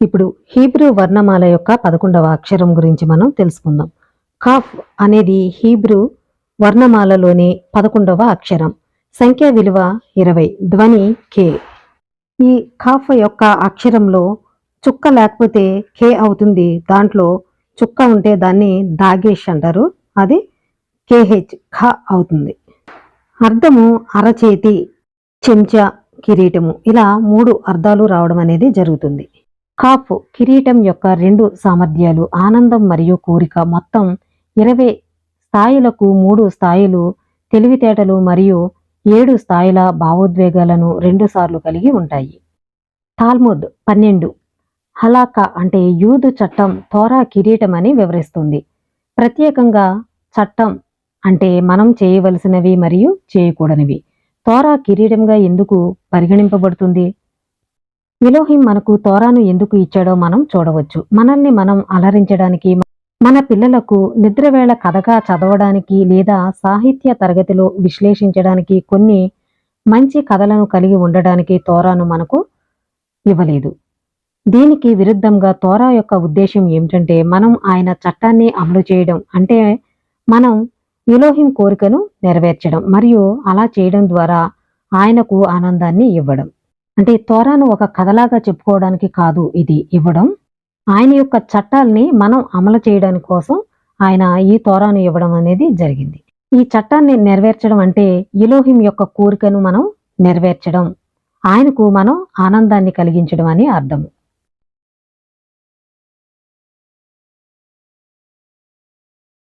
ఇప్పుడు హీబ్రూ వర్ణమాల యొక్క పదకొండవ అక్షరం గురించి మనం తెలుసుకుందాం. కాఫ్ అనేది హీబ్రూ వర్ణమాలలోని పదకొండవ అక్షరం. సంఖ్య విలువ ఇరవై ధ్వని కే. ఈ కాఫ్ యొక్క అక్షరంలో చుక్క లేకపోతే కే అవుతుంది. దాంట్లో చుక్క ఉంటే దాన్ని దాగేష్ అంటారు. అది కేహెచ్ ఖ అవుతుంది. అర్థము అరచేతి చెంచా కిరీటము. ఇలా మూడు అర్థాలు రావడం అనేది జరుగుతుంది. కాఫ్ కిరీటం యొక్క రెండు సామర్థ్యాలు ఆనందం మరియు కోరిక. మొత్తం ఇరవై స్థాయిలకు మూడు స్థాయిలు తెలివితేటలు మరియు ఏడు స్థాయిల భావోద్వేగాలను రెండుసార్లు కలిగి ఉంటాయి. తాల్ముద్ పన్నెండు. హలాకా అంటే యూదు చట్టం తోరా కిరీటం అని వివరిస్తుంది. ప్రత్యేకంగా చట్టం అంటే మనం చేయవలసినవి మరియు చేయకూడనివి. తోరా కిరీటంగా ఎందుకు పరిగణింపబడుతుంది? విలోహిం మనకు తోరాను ఎందుకు ఇచ్చాడో మనం చూడవచ్చు. మనల్ని మనం అలరించడానికి మన పిల్లలకు నిద్రవేళ కథగా చదవడానికి లేదా సాహిత్య తరగతిలో విశ్లేషించడానికి కొన్ని మంచి కథలను కలిగి ఉండడానికి తోరాను మనకు ఇవ్వలేదు. దీనికి విరుద్ధంగా తోరా యొక్క ఉద్దేశం ఏమిటంటే మనం ఆయన చట్టాన్ని అమలు చేయడం అంటే మనం ఎలోహిం కోరికను నెరవేర్చడం మరియు అలా చేయడం ద్వారా ఆయనకు ఆనందాన్ని ఇవ్వడం. అంటే తోరాను ఒక కథలాగా చెప్పుకోవడానికి కాదు ఇది ఇవ్వడం. ఆయన యొక్క చట్టాల్ని మనం అమలు చేయడానికి కోసం ఆయన ఈ తోరాను ఇవ్వడం అనేది జరిగింది. ఈ చట్టాన్ని నెరవేర్చడం అంటే ఇలోహిం యొక్క కోరికను మనం నెరవేర్చడం. ఆయనకు మనం ఆనందాన్ని కలిగించడం అని అర్థము.